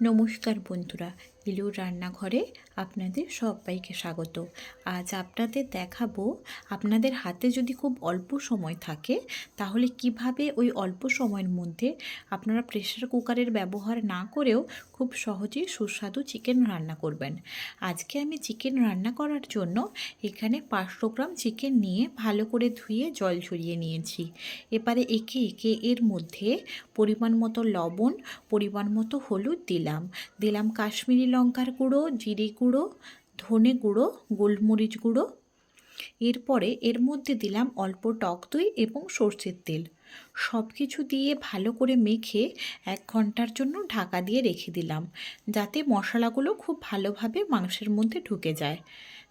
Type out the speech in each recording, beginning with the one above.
নমস্কার বন্ধুরা ইলুর রান্নাঘরে আপনাদের সবাইকে স্বাগত। আজ আপনাদের দেখাবো আপনাদের হাতে যদি খুব অল্প সময় থাকে, তাহলে কীভাবে ওই অল্প সময়ের মধ্যে আপনারা প্রেসার কুকারের ব্যবহার না করেও খুব সহজেই সুস্বাদু চিকেন রান্না করবেন। আজকে আমি চিকেন রান্না করার জন্য এখানে পাঁচশো গ্রাম চিকেন নিয়ে ভালো করে ধুয়ে জল ঝরিয়ে নিয়েছি। এবারে একে একে এর মধ্যে পরিমাণ মতো লবণ, পরিমাণ মতো হলুদ দিলাম। দিলাম কাশ্মীরি লঙ্কার গুঁড়ো, জিরে গুঁড়ো, ধনে গুঁড়ো, গোলমরিচ গুঁড়ো। এরপরে এর মধ্যে দিলাম অল্প টক দই এবং সর্ষের তেল। সব কিছু দিয়ে ভালো করে মেখে এক ঘণ্টার জন্য ঢাকা দিয়ে রেখে দিলাম, যাতে মশলাগুলো খুব ভালোভাবে মাংসের মধ্যে ঢুকে যায়।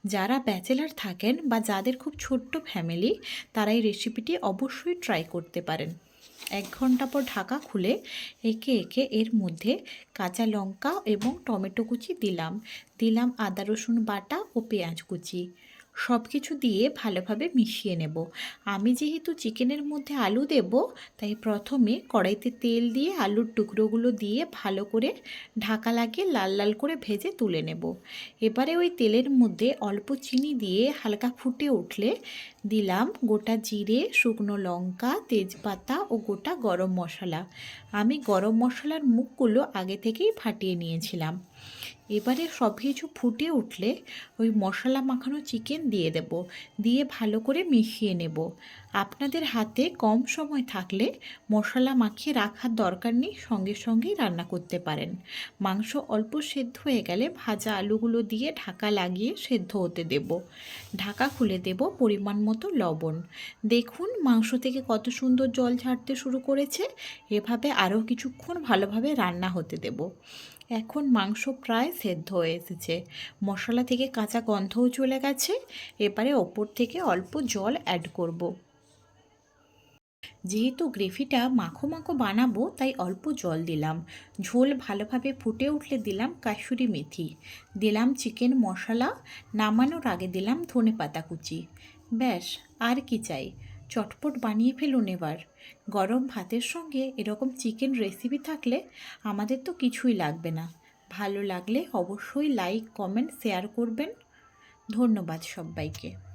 যারা ব্যাচেলার থাকেন বা যাদের খুব ছোট্ট ফ্যামিলি, তারা এই রেসিপিটি অবশ্যই ট্রাই করতে পারেন। এক ঘণ্টা পর ঢাকা খুলে একে একে এর মধ্যে কাঁচা লঙ্কা এবং টমেটো কুচি দিলাম। দিলাম আদা রসুন বাটা ও পেঁয়াজ কুচি। সব কিছু দিয়ে ভালোভাবে মিশিয়ে নেব। আমি যেহেতু চিকেনের মধ্যে আলু দেব, তাই প্রথমে কড়াইতে তেল দিয়ে আলুর টুকরোগুলো দিয়ে ভালো করে ঢাকা লাগিয়ে লাল লাল করে ভেজে তুলে নেব। এবারে ওই তেলের মধ্যে অল্প চিনি দিয়ে হালকা ফুটে উঠলে দিলাম গোটা জিরে, শুকনো লঙ্কা, তেজপাতা ও গোটা গরম মশলা। আমি গরম মশলার মুখগুলো আগে থেকেই ফাটিয়ে নিয়েছিলাম। এবারে সব কিছু ফুটে উঠলে ওই মশলা মাখানো চিকেন দিয়ে দেব, দিয়ে ভালো করে মিশিয়ে নেব। আপনাদের হাতে কম সময় থাকলে মশলা মাখিয়ে রাখার দরকার নেই, সঙ্গে সঙ্গেই রান্না করতে পারেন। মাংস অল্প সেদ্ধ হয়ে গেলে ভাজা আলুগুলো দিয়ে ঢাকা লাগিয়ে সেদ্ধ হতে দেব। ঢাকা খুলে দেব পরিমাণ মতো লবণ। দেখুন মাংস থেকে কত সুন্দর জল ছাড়তে শুরু করেছে। এভাবে আরও কিছুক্ষণ ভালোভাবে রান্না হতে দেব। এখন মাংস প্রায় সেদ্ধ হয়ে এসেছে। মশলা থেকে কাঁচা গন্ধও চলে গেছে। এবারে ওপর থেকে অল্প জল অ্যাড করব। যেহেতু গ্রেভিটা মাখো মাখো বানাবো, তাই অল্প জল দিলাম। ঝোল ভালোভাবে ফুটে উঠলে দিলাম কাসুরি মেথি। দিলাম চিকেন মশলা। নামানোর আগে দিলাম ধনে পাতা কুচি। ব্যাস, আর কি চাই? চটপট বানিয়ে ফেলুন এবার। গরম ভাতের সঙ্গে এরকম চিকেন রেসিপি থাকলে আমাদের তো কিছুই লাগবে না। ভালো লাগলে অবশ্যই লাইক কমেন্ট শেয়ার করবেন। ধন্যবাদ সবাইকে।